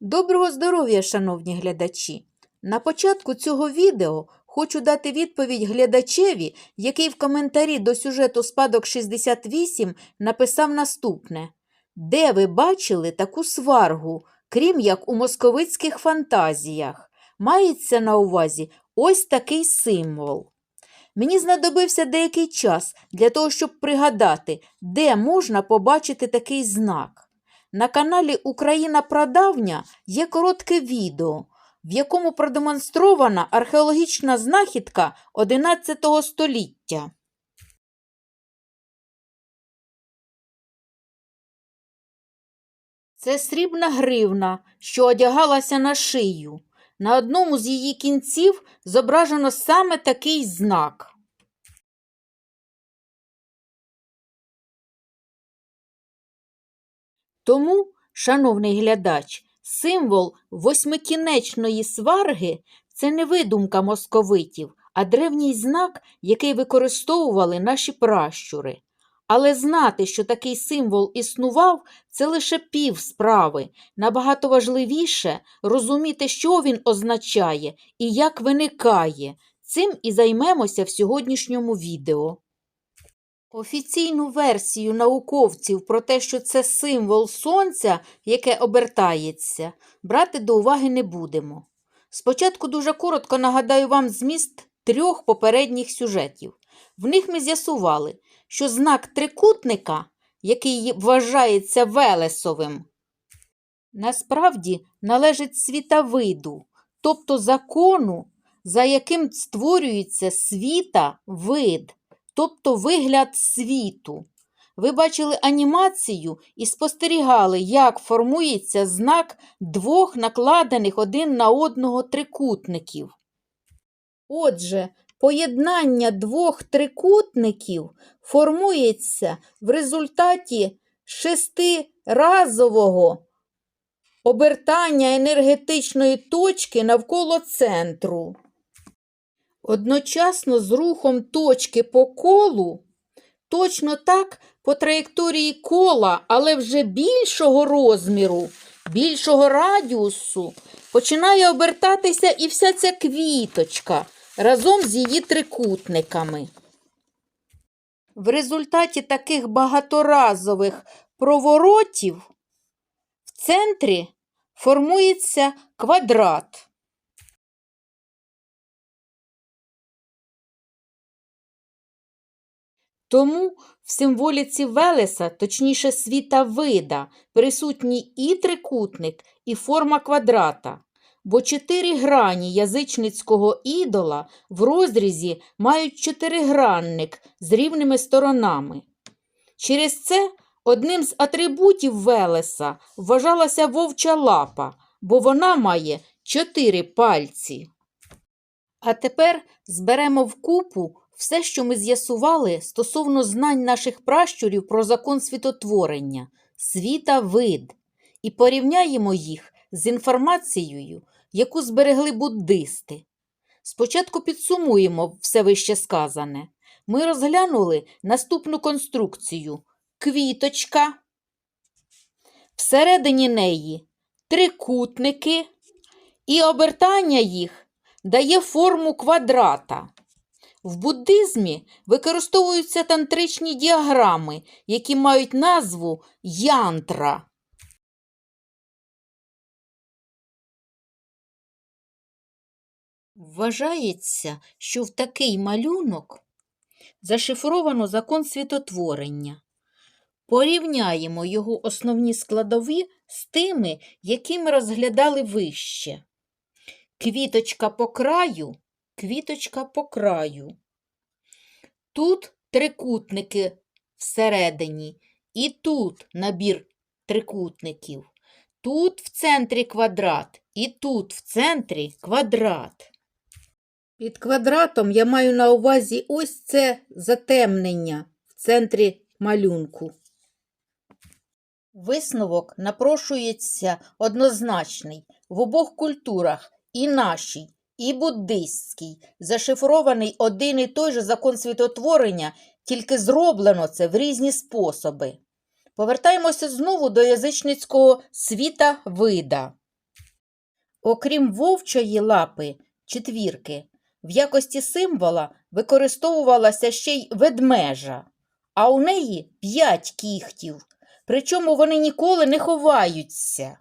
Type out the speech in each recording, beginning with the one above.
Доброго здоров'я, шановні глядачі! На початку цього відео хочу дати відповідь глядачеві, який в коментарі до сюжету «Спадок 68» написав наступне. Де ви бачили таку сваргу, крім як у московицьких фантазіях? Мається на увазі ось такий символ. Мені знадобився деякий час для того, щоб пригадати, де можна побачити такий знак. На каналі Україна Прадавня є коротке відео, в якому продемонстрована археологічна знахідка XI століття. Це срібна гривна, що одягалася на шию. На одному з її кінців зображено саме такий знак. Тому, шановний глядач, символ восьмикінечної сварги це не видумка московитів, а древній знак, який використовували наші пращури. Але знати, що такий символ існував, це лише пів справи. Набагато важливіше розуміти, що він означає і як виникає. Цим і займемося в сьогоднішньому відео. Офіційну версію науковців про те, що це символ сонця, яке обертається, брати до уваги не будемо. Спочатку дуже коротко нагадаю вам зміст трьох попередніх сюжетів. В них ми з'ясували, що знак трикутника, який вважається Велесовим, насправді належить світовиду, тобто закону, за яким створюється світа вид тобто вигляд світу. Ви бачили анімацію і спостерігали, як формується знак двох накладених один на одного трикутників. Отже, поєднання двох трикутників формується в результаті шестиразового обертання енергетичної точки навколо центру. Одночасно з рухом точки по колу, точно так по траєкторії кола, але вже більшого розміру, більшого радіусу, починає обертатися і вся ця квіточка разом з її трикутниками. В результаті таких багаторазових проворотів в центрі формується квадрат. Тому в символіці Велеса, точніше світа вида, присутній і трикутник, і форма квадрата, бо чотири грані язичницького ідола в розрізі мають чотиригранник з рівними сторонами. Через це одним з атрибутів Велеса вважалася вовча лапа, бо вона має чотири пальці. А тепер зберемо вкупу все, що ми з'ясували стосовно знань наших пращурів про закон світотворення, світа вид, і порівняємо їх з інформацією, яку зберегли буддисти. Спочатку підсумуємо все вище сказане. Ми розглянули наступну конструкцію квіточка, всередині неї трикутники, і обертання їх дає форму квадрата. В буддизмі використовуються тантричні діаграми, які мають назву янтра. Вважається, що в такий малюнок зашифровано закон світотворення. Порівняємо його основні складові з тими, які ми розглядали вище. Квіточка по краю квіточка по краю. Тут трикутники всередині, і тут набір трикутників. Тут в центрі квадрат, і тут в центрі квадрат. Під квадратом я маю на увазі ось це затемнення в центрі малюнку. Висновок напрошується однозначний в обох культурах і нашій, і буддистський, зашифрований один і той же закон світотворення, тільки зроблено це в різні способи. Повертаємося знову до язичницького світа вида. Окрім вовчої лапи, четвірки, в якості символа використовувалася ще й ведмежа, а у неї п'ять кіхтів, причому вони ніколи не ховаються.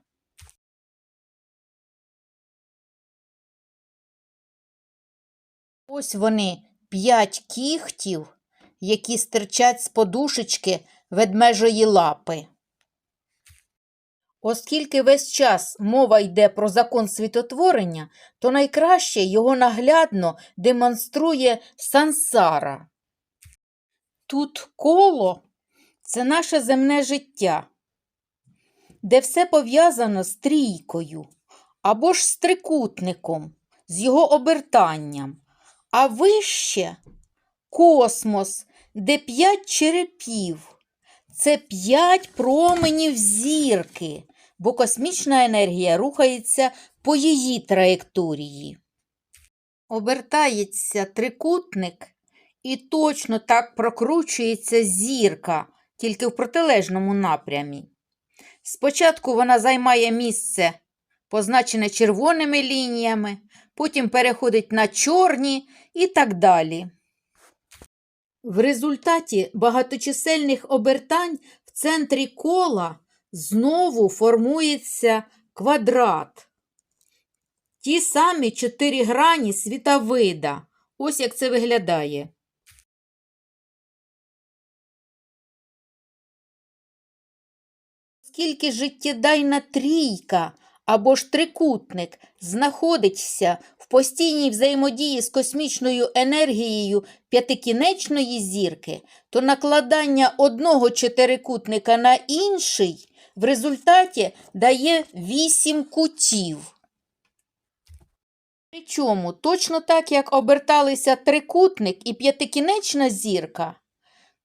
Ось вони п'ять кіхтів, які стирчать з подушечки ведмежої лапи. Оскільки весь час мова йде про закон світотворення, то найкраще його наглядно демонструє сансара. Тут коло це наше земне життя, де все пов'язано з трійкою або ж з трикутником, з його обертанням, а вище космос, де п'ять черепів. Це п'ять променів зірки, бо космічна енергія рухається по її траєкторії. Обертається трикутник і точно так прокручується зірка, тільки в протилежному напрямі. Спочатку вона займає місце, позначене червоними лініями, потім переходить на чорні і так далі. В результаті багаточисельних обертань в центрі кола знову формується квадрат. Ті самі чотири грані світовида. Ось як це виглядає. Скільки життєдайна трійка або ж трикутник знаходиться в постійній взаємодії з космічною енергією п'ятикінечної зірки, то накладання одного чотирикутника на інший в результаті дає вісім кутів. Причому точно так, як оберталися трикутник і п'ятикінечна зірка,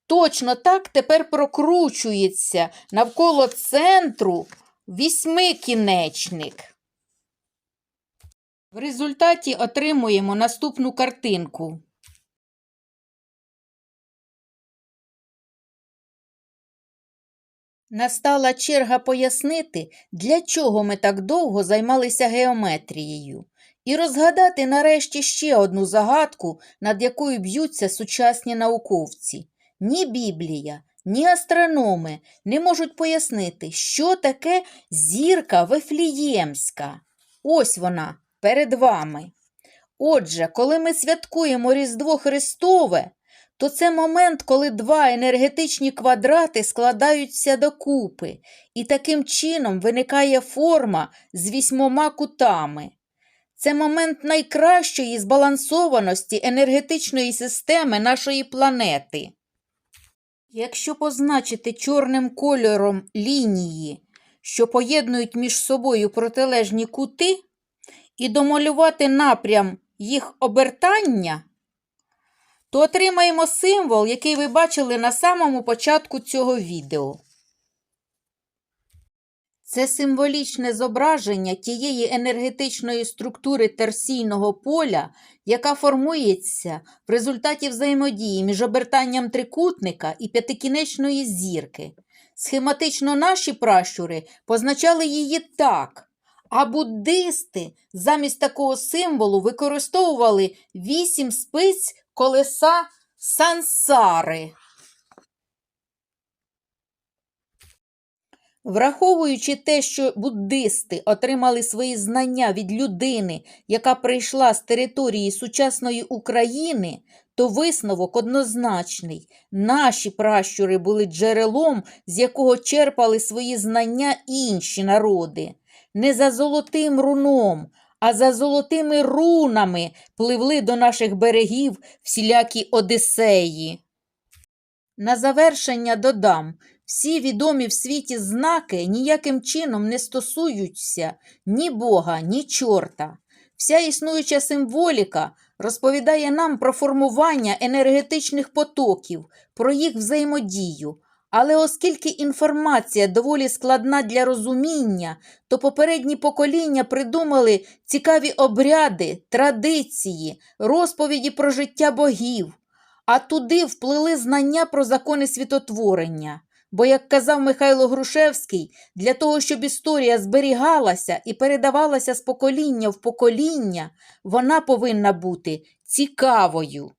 точно так тепер прокручується навколо центру вісьмикінечник. В результаті отримуємо наступну картинку. Настала черга пояснити, для чого ми так довго займалися геометрією, і розгадати нарешті ще одну загадку, над якою б'ються сучасні науковці. Ні Біблія, ні астрономи не можуть пояснити, що таке зірка Вифліємська. Ось вона перед вами. Отже, коли ми святкуємо Різдво Христове, то це момент, коли два енергетичні квадрати складаються докупи, і таким чином виникає форма з вісьмома кутами. Це момент найкращої збалансованості енергетичної системи нашої планети. Якщо позначити чорним кольором лінії, що поєднують між собою протилежні кути, і домалювати напрям їх обертання, то отримаємо символ, який ви бачили на самому початку цього відео. Це символічне зображення тієї енергетичної структури терсійного поля, яка формується в результаті взаємодії між обертанням трикутника і п'ятикінечної зірки. Схематично наші пращури позначали її так, а буддисти замість такого символу використовували вісім спиць колеса сансари. Враховуючи те, що буддисти отримали свої знання від людини, яка прийшла з території сучасної України, то висновок однозначний. Наші пращури були джерелом, з якого черпали свої знання інші народи. Не за золотим руном, а за золотими рунами пливли до наших берегів всілякі одисеї. На завершення додам, всі відомі в світі знаки ніяким чином не стосуються ні Бога, ні чорта. Вся існуюча символіка розповідає нам про формування енергетичних потоків, про їх взаємодію. Але оскільки інформація доволі складна для розуміння, то попередні покоління придумали цікаві обряди, традиції, розповіді про життя богів, а туди вплили знання про закони світотворення. Бо, як казав Михайло Грушевський, для того, щоб історія зберігалася і передавалася з покоління в покоління, вона повинна бути цікавою.